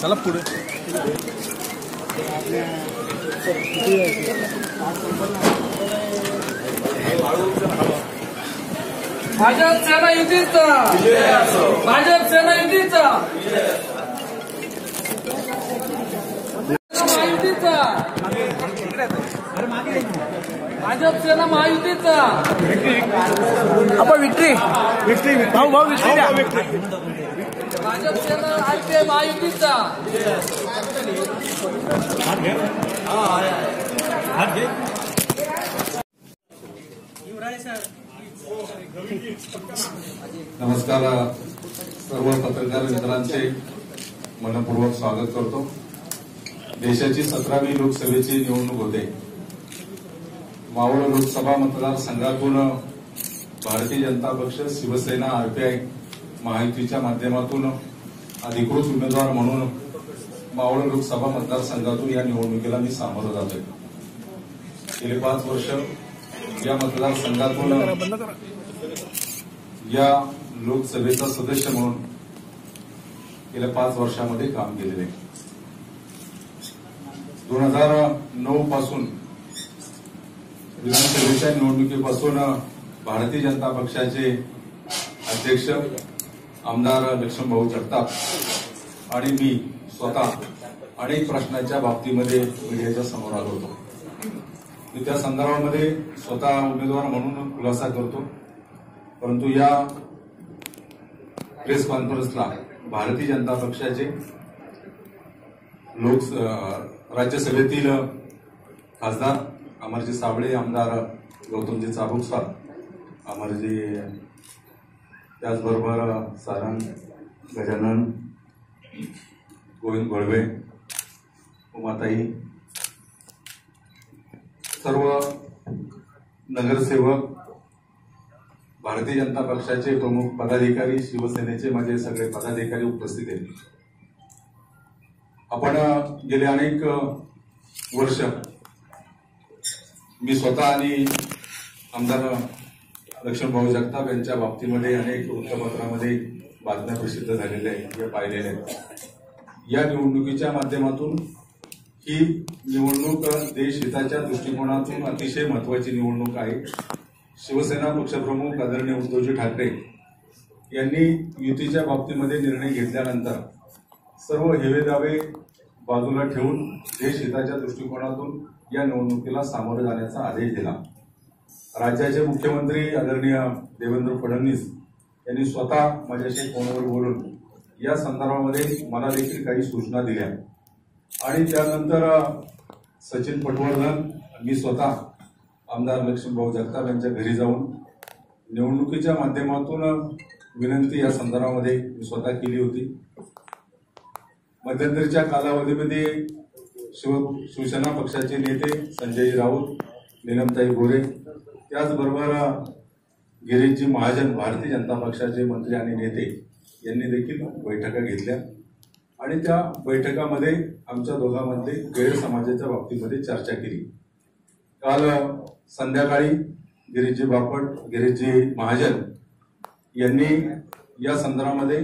चला पुढे. भाजप सेना युतीचा. भाजप सेना युतीचा महायुतीचा भाजप सेना महायुतीचा. आपण विक्ट्री विक्ट्री भाऊ भाऊ विक्ट्री भाजप सेना आरपीआय महायुतीचा. नमस्कार सर्व पत्रकार मित्रांचे मनपूर्वक स्वागत करतो. देशाची सतरावी लोकसभेची निवडणूक होते. मावळ लोकसभा मतदारसंघातून भारतीय जनता पक्ष शिवसेना आरपीआय महायुतीच्या माध्यमातून अधिकृत उमेदवार म्हणून मावळ लोकसभा मतदारसंघातून या निवडणुकीला मी सामोरं जातोय. गेले पाच वर्ष या मतदारसंघातून या लोकसभेचा सदस्य म्हणून गेल्या पाच वर्षामध्ये काम केलेले दोन हजार नऊ पासून विधानसभेच्या निवडणुकीपासून भारतीय जनता पक्षाचे अध्यक्ष आमदार लक्ष्मणभाऊ जगताप आणि मी स्वतः अनेक प्रश्नाच्या बाबतीमध्ये मीडियाच्या समोर आलो होतो. मी त्या संदर्भामध्ये स्वतः उमेदवार म्हणून खुलासा करतो. परंतु या प्रेस कॉन्फरन्सला भारतीय जनता पक्षाचे लोक राज्यसभेतील खासदार अमरजी साबळे आमदार गौतमजी चाबुकस्वार अमरजी त्याचबरोबर सारंग गजानन गोविंद गोळवे उमाताई सर्व नगरसेवक भारतीय जनता पक्षाचे प्रमुख पदाधिकारी शिवसेनेचे माझे सगळे पदाधिकारी उपस्थित आहेत. आपण गेले अनेक वर्ष मी स्वतः आणि आमदार लक्ष्मणभाऊ जगताप यांच्या बाबतीमध्ये अनेक वृत्तपत्रामध्ये बातम्या प्रसिद्ध झालेल्या आहेत या पाहिलेल्या आहेत. या निवडणुकीच्या माध्यमातून ही निवडणूक देशहिताच्या दृष्टिकोनातून अतिशय महत्वाची निवडणूक आहे. शिवसेना पक्षप्रमुख आदरणीय उद्धवजी ठाकरे यांनी युतीच्या बाबतीमध्ये निर्णय घेतल्यानंतर सर्व हेवे दावे बाजूला ठेवून देशहिताच्या दृष्टिकोनातून या निवडणुकीला सामोरं जाण्याचा आदेश दिला. राज्याचे मुख्यमंत्री आदरणीय देवेंद्र फडणवीस यांनी स्वतः माझ्याशी फोनवर बोलून या संदर्भामध्ये मला देखील काही सूचना दिल्या. आणि त्यानंतर सचिन पटवर्धन मी स्वतः आमदार लक्ष्मीभाऊ जगताप यांच्या घरी जाऊन निवडणुकीच्या माध्यमातून विनंती या संदर्भामध्ये मी स्वतः केली होती. मध्यंतरीच्या कालावधीमध्ये शिव शिवसेना पक्षाचे नेते संजय राऊत नीलमताई गोरे त्याचबरोबर गिरीशजी महाजन भारतीय जनता पक्षाचे मंत्री आणि नेते यांनी देखील बैठका घेतल्या. आणि त्या बैठकामध्ये आमच्या दोघांमध्ये गैरसमाजाच्या बाबतीमध्ये चर्चा केली. काल संध्याकाळी गिरीशजी बापट गिरीशजी महाजन यांनी या संदर्भामध्ये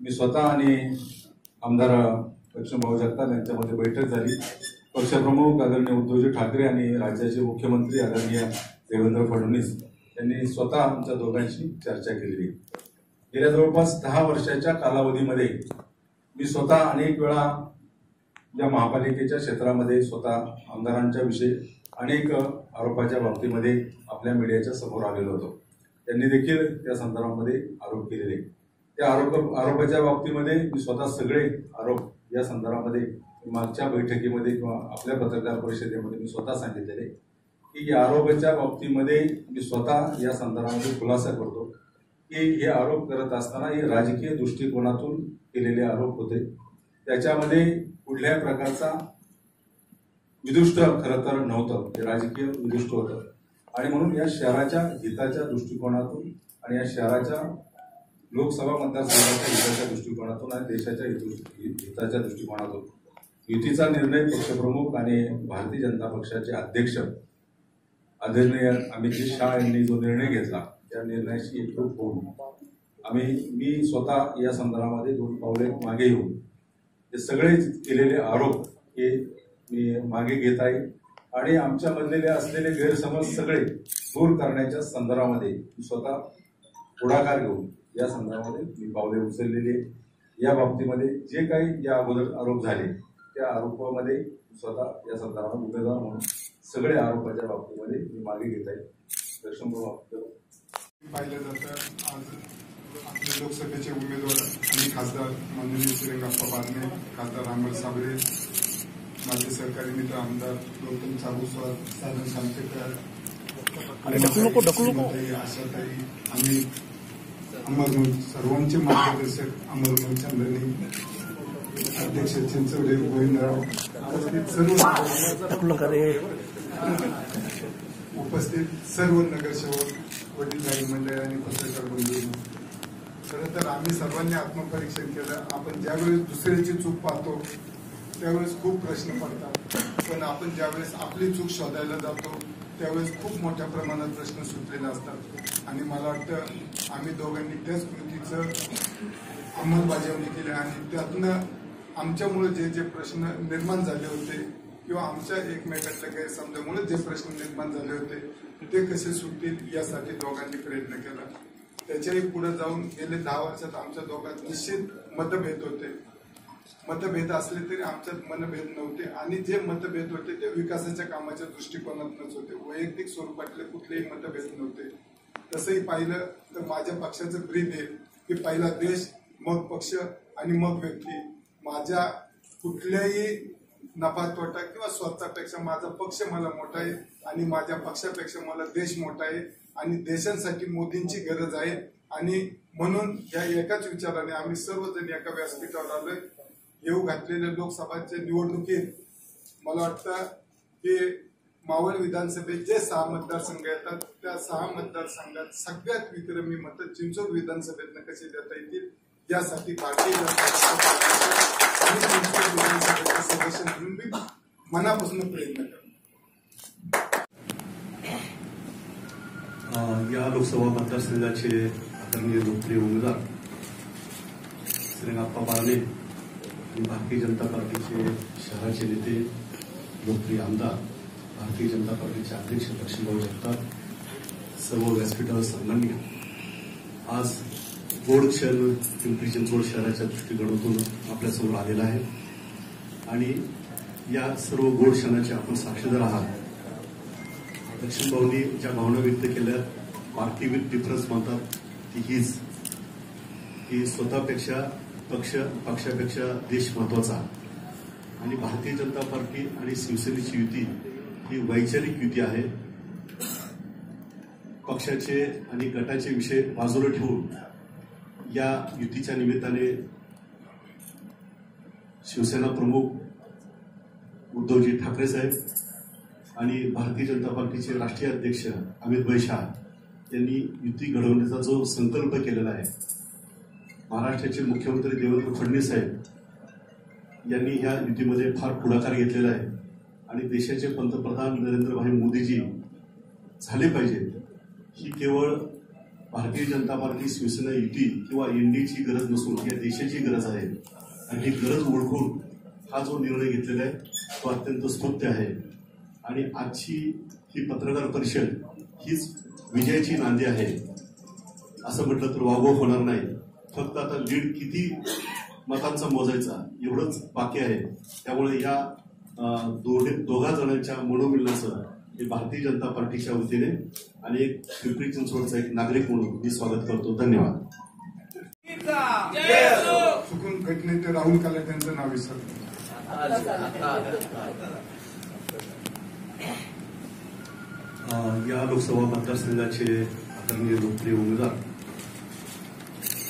मी स्वतः आणि आमदार लक्ष्मणभाऊ जगताप यांच्यामध्ये बैठक झाली. पक्षप्रमुख आदरणीय उद्धवजी ठाकरे आणि राज्याचे मुख्यमंत्री आदरणीय देवेंद्र फडणवीस यांनी स्वतः आमच्या दोघांशी चर्चा केलेली गेल्या जवळपास दहा वर्षाच्या कालावधीमध्ये मी स्वतः अनेक वेळा या महापालिकेच्या क्षेत्रामध्ये स्वतः आमदारांच्या विषयी अनेक आरोपाच्या बाबतीमध्ये आपल्या मीडियाच्या समोर आलेलो होतो. त्यांनी देखील त्या संदर्भामध्ये आरोप केलेले. त्या आरोप आरोपाच्या बाबतीमध्ये मी स्वतः सगळे आरोप या संदर्भामध्ये मागच्या बैठकीमध्ये किंवा आपल्या पत्रकार परिषदेमध्ये मी स्वतः सांगितलेले की या आरोपाच्या बाबतीमध्ये मी स्वतः या संदर्भामध्ये खुलासा करतो की हे आरोप करत असताना हे राजकीय दृष्टिकोनातून केलेले आरोप होते. त्याच्यामध्ये कुठल्याही प्रकारचा विदुष्ट खरं तर नव्हतं ते राजकीय विदुष्ट होतं. आणि म्हणून या शहराच्या हिताच्या दृष्टिकोनातून आणि या शहराच्या लोकसभा मतदारसंघाच्या हिताच्या दृष्टिकोनातून आणि देशाच्या हिताच्या दृष्टिकोनातून. युतीचा निर्णय पक्षप्रमुख आणि भारतीय जनता पक्षाचे अध्यक्ष आदरणीय अमितजी शहा यांनी जो निर्णय घेतला त्या निर्णयाशी एकरूप होऊन आम्ही मी स्वतः या संदर्भामध्ये दोन पावले मागे येऊन हे सगळे केलेले आरोप हे मी मागे घेत आहे आणि आमच्या मधलेले असलेले गैरसमज सगळे दूर करण्याच्या संदर्भामध्ये मी स्वतः पुढाकार घेऊन या संदर्भामध्ये मी पावले उचललेली आहे. या बाबतीमध्ये जे काही या अगोदर आरोप झाले त्या आरोपामध्ये स्वतः या संदर्भात उमेदवार म्हणून सगळे आरोपाच्या बाबतीमध्ये मी मागे घेत आहे दर्शन पाहिलं जातं आज आपले लोकसभेचे उमेदवार आणि खासदार माननीय श्रीरंगाप्पा बारणे खासदार अमर साबळे माझे सहकारी मित्र आमदार गौतम चाबुस्वार साधन. मंत्री आशाताई आम्ही अमर सर्वांचे मार्गदर्शक अमर चंद्रनी अध्यक्ष चिंचवडे गोविंदराव उपस्थित सर्व उपस्थित सर्व नगरसेवक वडीलधारी मंडळ आणि पत्रकार बंधू. खरं तर आम्ही सर्वांनी आत्मपरीक्षण केलं. आपण ज्यावेळेस दुसऱ्याची चूक पाहतो त्यावेळेस खूप प्रश्न पडतात. पण आपण ज्यावेळेस आपली चूक शोधायला जातो त्यावेळेस खूप मोठ्या प्रमाणात प्रश्न सुटलेले असतात. आणि मला वाटतं आम्ही दोघांनी त्याच कृतीचं अंमलबजावणी केली आणि त्यातनं आमच्यामुळे जे जे प्रश्न निर्माण झाले होते किंवा आमच्या एकमेकातल्या गैरसमजामुळे जे प्रश्न निर्माण झाले होते ते कसे सुटतील यासाठी दोघांनी प्रयत्न केला. त्याच्याही पुढे जाऊन गेले दहा वर्षात आमच्या दोघांत निश्चित मतभेद होते. मतभेद असले तरी आमच्यात मनभेद नव्हते. आणि जे मतभेद होते ते विकासाच्या कामाच्या दृष्टिकोनातूनच होते. वैयक्तिक स्वरूपातले कुठलेही मतभेद नव्हते. तसंही पाहिलं तर माझ्या पक्षाचं ब्रीद आहे की पहिला देश मग पक्ष आणि मग व्यक्ती. माझ्या कुठल्याही नफा तोटा किंवा स्वतःपेक्षा माझा पक्ष मला मोठा आहे आणि माझ्या पक्षापेक्षा मला देश मोठा आहे आणि देशांसाठी मोदींची गरज आहे. आणि म्हणून या एकाच विचाराने आम्ही सर्वजण एका व्यासपीठावर आलोय. येऊ घातलेल्या लोकसभाच्या निवडणुकीत मला वाटतं की मावळ विधानसभेत जे सहा मतदारसंघ येतात त्या सहा मतदारसंघात सगळ्यात विक्रमी मतं चिंचोड विधानसभेतनं कसे देता येतील यासाठी भारतीय जनता सदस्य म्हणून मी मनापासून प्रयत्न करतो. या लोकसभा मतदारसंघाचे आदरणीय लोकप्रिय उमेदवार श्रीरंगाप्पा बारणे आणि भारतीय जनता पार्टीचे शहराचे नेते लोकप्रिय आमदार भारतीय जनता पार्टीचे अध्यक्ष लक्ष्मीभाऊ जगताप सर्व व्यासपीठावर सन्मान्य आज गोड क्षण पिंपरी चिंचवड शहराच्या दृष्टिकोनातून आपल्यासमोर आलेला आहे. आणि या सर्व गोड क्षणाचे आपण साक्षीदार आहात. दक्षिण ज्या भावना व्यक्त केल्या पार्टी विथ डिफरन्स म्हणतात ती हीच. की स्वतःपेक्षा पक्ष पक्षापेक्षा देश महत्त्वाचा आणि भारतीय जनता पार्टी आणि शिवसेनेची युती ही वैचारिक युती आहे. पक्षाचे आणि गटाचे विषय बाजूला ठेवून या युतीच्या निमित्ताने शिवसेना प्रमुख उद्धवजी ठाकरे साहेब आणि भारतीय जनता पार्टीचे राष्ट्रीय अध्यक्ष अमित भाई शहा यांनी युती घडवण्याचा जो संकल्प केलेला आहे महाराष्ट्राचे मुख्यमंत्री देवेंद्र फडणवीस साहेब यांनी ह्या युतीमध्ये फार पुढाकार घेतलेला आहे. आणि देशाचे पंतप्रधान नरेंद्रभाई मोदीजी झाले पाहिजेत. ही केवळ भारतीय जनता पार्टी शिवसेना युती किंवा एनडीची गरज नसून या देशाची गरज आहे. आणि ही गरज ओळखून हा जो निर्णय घेतलेला आहे तो अत्यंत स्तुत्य आहे. आणि आजची ही पत्रकार परिषद हीच विजयाची नांदी आहे. असं म्हटलं तर वागव होणार नाही. फक्त आता लीड किती मतांचा मोजायचा एवढंच बाकी आहे. त्यामुळे या दोघे दोघा जणांच्या मनोमिलनाचं हे भारतीय जनता पार्टीच्या वतीने आणि एक पिंपरी चिंचवडचा एक नागरिक म्हणून मी स्वागत करतो. धन्यवाद. चुकून घटनेत राहुल कलाट यांचं नाव विसरलं. अ, या लोकसभा मतदारसंघाचे आदरणीय लोकप्रिय उमेदवार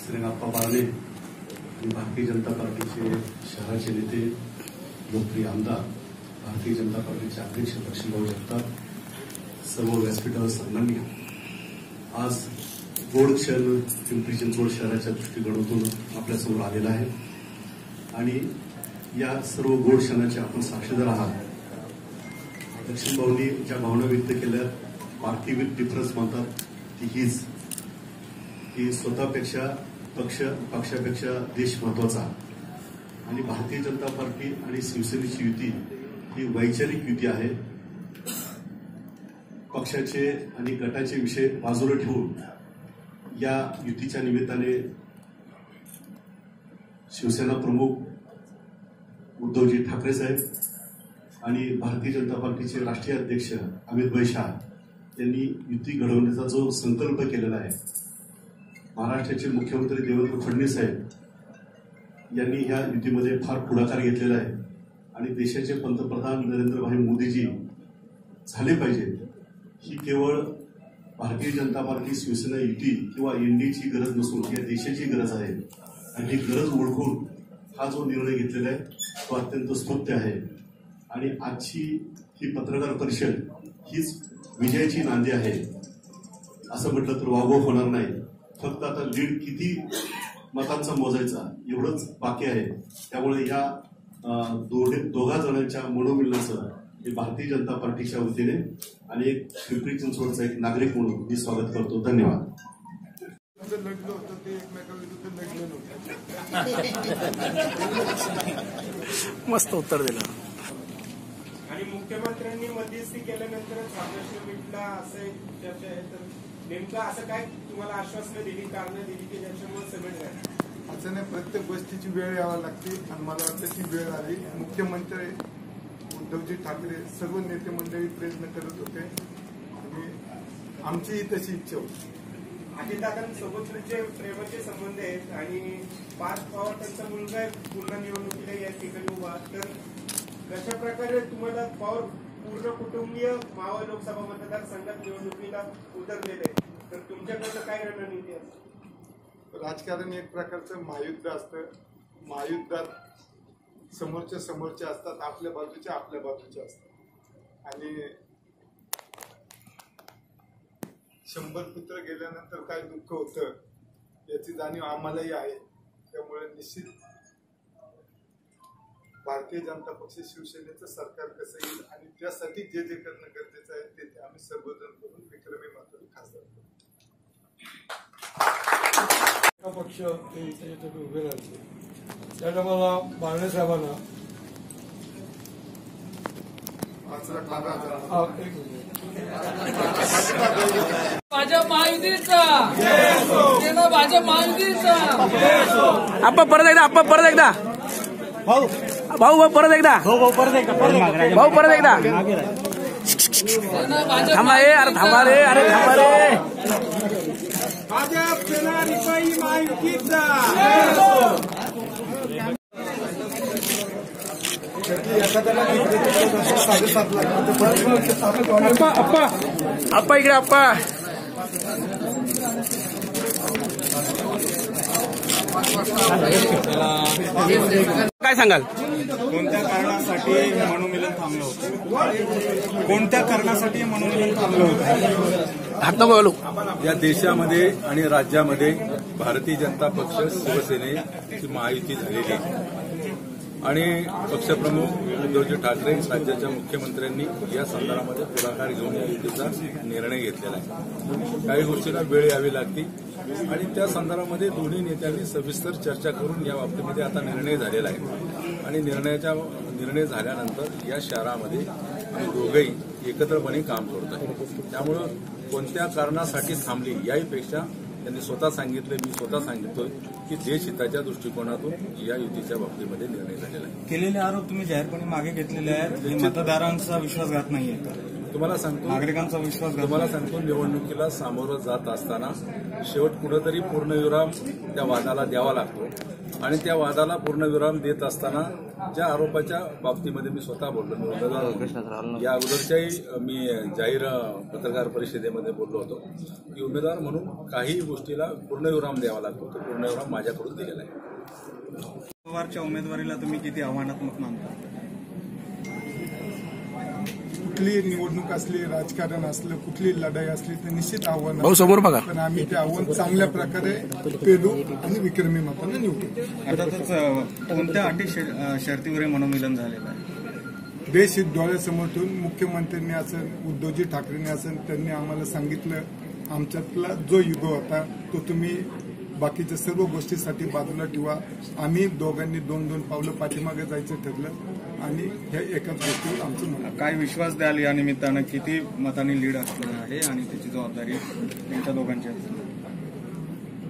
श्रीनाप्पा बारणे आणि भारतीय जनता पार्टीचे शहराचे नेते लोकप्रिय आमदार भारतीय जनता पार्टीचे अध्यक्ष लक्ष्मीभाऊ जगताप सर्व व्यासपीठावर सन्मान्य आज गोड क्षण पिंपरी चिंचवड शहराच्या दृष्टीकोनातून आपल्यासमोर आलेला आहे. आणि या सर्व गोड क्षणाचे आपण साक्षीदार आहात. दक्षिण ज्या भावना व्यक्त केल्या पार्टी विथ डिफरन्स म्हणतात ती हीच. की स्वतःपेक्षा पक्ष पक्षापेक्षा देश महत्त्वाचा. आणि भारतीय जनता पार्टी आणि शिवसेनेची युती ही वैचारिक युती आहे. पक्षाचे आणि गटाचे विषय बाजूला ठेवून या युतीच्या निमित्ताने शिवसेना प्रमुख उद्धवजी ठाकरे साहेब आणि भारतीय जनता पार्टीचे राष्ट्रीय अध्यक्ष अमित भाई शाह यांनी युती घडवण्याचा जो संकल्प केलेला आहे महाराष्ट्राचे मुख्यमंत्री देवेंद्र फडणवीस साहेब यांनी ह्या युतीमध्ये फार पुढाकार घेतलेला आहे. आणि देशाचे पंतप्रधान नरेंद्रभाई मोदीजी झाले पाहिजे. ही केवळ भारतीय जनता पार्टी शिवसेना युती किंवा एनडीची गरज नसून या देशाची गरज आहे. आणि ही गरज ओळखून हा जो निर्णय घेतलेला आहे तो अत्यंत स्तुत्य आहे. आणि आजची ही पत्रकार परिषद हीच विजयाची नांदी आहे. असं म्हटलं तर वागव होणार नाही. फक्त आता लीड किती मतांचा मोजायचा एवढंच बाकी आहे. त्यामुळे या दोघे दोघा जणांच्या मनोमिलनाचं हे भारतीय जनता पार्टीच्या वतीने आणि एक पिंपरी चिंचवडचा एक नागरिक म्हणून मी स्वागत करतो. धन्यवाद. जे लढलं होतं ते एकमेकाविरुद्ध लढलं नव्हतं मस्त उत्तर दिलं. आणि मुख्यमंत्र्यांनी मध्यस्थी मिटला असं चर्चा आहे तर नेमकं असं काय तुम्हाला आश्वासनं दिली कारणं दिली की ज्याच्यामुळे सगळं झालं? असं नाही प्रत्येक गोष्टीची वेळ यावी लागते आणि मला वाटतं ती वेळ आली. मुख्यमंत्री उद्धवजी ठाकरे सर्व नेते मंडळी प्रयत्न करत होते. आणि आमचीही तशी इच्छा होती. अजितदादांसोबत तुमचे प्रेमाचे संबंध आहेत आणि पार्थ पवार त्यांचा मुलगा आहे. पूर्ण निवडणुकीला या ठिकाणी उभा. तर कशा प्रकारे तुम्हाला पवार पूर्ण कुटुंबीय मावळ लोकसभा मतदारसंघात निवडणुकीला उतरलेले आहे तर तुमच्याकडनं काय रणनीती असते राजकारण एक प्रकारचं महायुद्ध असतं. महायुद्धात समोरच्या समोरचे असतात आपल्या बाजूचे आपल्या बाजूचे असतात. आणि शंभर पुत्र गेल्यानंतर काय दुःख होतं याची जाणीव आम्हालाही आहे. त्यामुळे निश्चित भारतीय जनता पक्ष शिवसेनेचं सरकार कसं येईल आणि त्यासाठी जे जे करणं गरजेचं आहे ते ते आम्ही सर्वजण करून विक्रमी मात्र खासदार हा पक्ष ते उभे राहायचे. त्या टायमाला बारणे साहेबांना. हा. भाजप महायुतीचा. सेना भाजप महायुतीचा. आप्पा परत एकदा आप्पा परत एकदा. भाऊ भाऊ परत एकदा. भाऊ परत एकदा सेना भाजप थांबा रे अरे थांबा रे अरे थांबा रे. आप्पा इकडे आप्पा काय सांगाल? कोणत्या कारणासाठी मनोमिलन थांबलं होतं? कोणत्या कारणासाठी मनोमिलन थांबलं होतं? या देशामध्ये आणि राज्यामध्ये भारतीय जनता पक्ष शिवसेनेची महायुती झालेली आहे. आणि पक्षप्रमुख उद्धवजी ठाकरे राज्याच्या मुख्यमंत्र्यांनी या संदर्भामध्ये पुढाकार घेऊन या युतीचा निर्णय घेतलेला आहे. काही गोष्टीला वेळ यावी लागते. आणि त्या संदर्भामध्ये दोन्ही नेत्यांनी सविस्तर चर्चा करून या बाबतीमध्ये आता निर्णय झालेला आहे. आणि निर्णयाच्या निर्णय झाल्यानंतर या शहरामध्ये आम्ही दोघंही एकत्रपणे काम करतो त्यामुळं कोणत्या कारणासाठी थांबली याहीपेक्षा त्यांनी स्वतः सांगितलं मी स्वतः सांगितलोय की देश हिताच्या दृष्टिकोनातून या युतीच्या बाबतीमध्ये निर्णय झालेला आहे. केलेले आरोप तुम्ही जाहीरपणे मागे घेतलेले आहेत. मतदारांचा विश्वासघात नाहीये. तुम्हाला सांगतो नागरिकांचा विश्वासघात तुम्हाला सांगतो निवडणुकीला सामोरं जात असताना शेवट कुठंतरी पूर्णविराम त्या वादाला द्यावा लागतो. आणि त्या वादाला पूर्णविराम देत असताना ज्या आरोपाच्या बाबतीमध्ये मी स्वतः बोललो. मी उमेदवार या अगोदरच्याही मी जाहीर पत्रकार परिषदेमध्ये बोललो होतो की उमेदवार म्हणून काही गोष्टीला पूर्णविराम द्यावा लागतो. तो पूर्णविराम माझ्याकडून दिलेला आहे. पवारच्या उमेदवारीला तुम्ही किती आव्हानात्मक मानता? कुठलीही निवडणूक असली राजकारण असलं कुठली लढाई असली तर निश्चित आव्हान भाऊ समोर बघा. पण आम्ही ते आव्हान चांगल्या प्रकारे पेलू आणि विक्रमी मताने निवडू. अर्थातच कोणत्या अटी शर्तीवर मनोमिलन झालेलं आहे? देश हित डोळ्यासमोर ठेवून मुख्यमंत्र्यांनी असं उद्धवजी ठाकरेंनी असं त्यांनी आम्हाला सांगितलं आमच्यातला जो युग होता तो तुम्ही बाकीच्या सर्व गोष्टीसाठी बाजूला ठेवा. आम्ही दोघांनी दोन दोन पावलं पाठीमागे जायचं ठरलं. आणि ह्या एकाच गोष्टीवर आमचं म्हणणं काय विश्वास द्याल या निमित्तानं किती मतांनी लीड असणार आहे आणि त्याची जबाबदारी त्यांच्या दोघांची?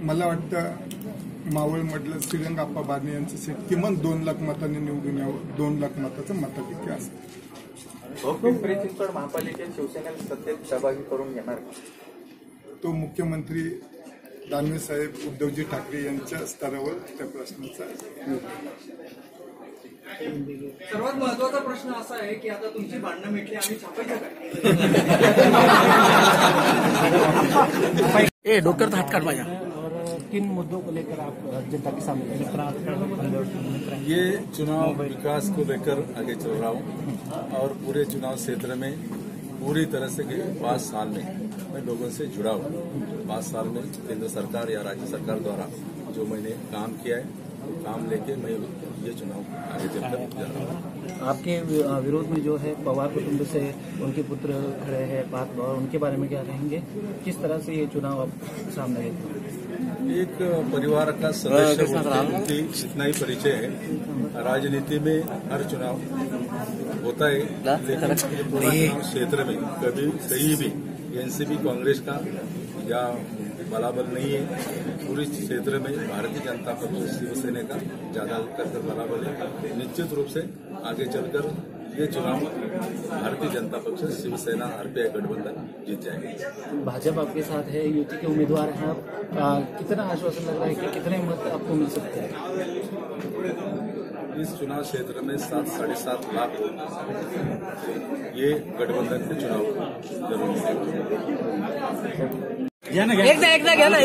मला वाटतं मावळमधलं श्रीरंग आप्पा बारणे यांचं सीट किमान दोन लाख मतांनी निवडून यावं दोन लाख मताचं मताधिक्य असतं पिंपरी चिंचवड महापालिकेत शिवसेनेला सत्तेत सहभागी करून घेणार? तो मुख्यमंत्री दानवे साहेब उद्धवजी ठाकरे यांच्या स्तरावर त्या प्रश्नाचा सर्वात महत्वाचा प्रश्न असा आहे की आता तुमची भांडणं मिटली आम्ही छापायचं काय ए डोक्यावर हात काढ माझ्या. किन मुद्दों को लेकर आप जनता के सामने ये चुनाव विकास को लेकर आगे चल रहा हूँ और पूरे चुनाव क्षेत्र में पूरी तरह से कि पाँच साल में मैं लोगों से जुड़ा हूँ। पाँच साल में केंद्र सरकार या राज्य सरकार द्वारा जो मैंने काम किया है काम लेके मैं ये चुनाव आगे चलकर जा रहा हूँ। आपके विरोध में जो है पवार कुटुंब से उनके पुत्र खड़े हैं पार्थ और उनके बारे में क्या कहेंगे? किस तरह से ये चुनाव आप सामने हैं एक परिवार का सदस्य इतना ही परिचय है। राजनीति में हर चुनाव होता है लेकिन ये पूरा चुनाव क्षेत्र में कभी कहीं भी एनसीपी कांग्रेस का या बलाबल नहीं है पूरे क्षेत्र में भारतीय जनता पक्ष शिवसेना का ज़्यादा करकर बलाबल है। निश्चित रूप से आगे चलकर ये चुनाव भारतीय जनता पक्ष शिवसेना आरपीआई गठबंधन जीत जाएगी। भाजपा आपके साथ है यूटी के उम्मीदवार हैं आप। आ, कितना आश्वासन लग रहा है कि कितने मत आपको मिल सकते हैं? इस चुनाव क्षेत्र में सात साढ़े सात लाख ये गठबंधन के चुनाव ज़रूर एकदा एकदा घ्या ना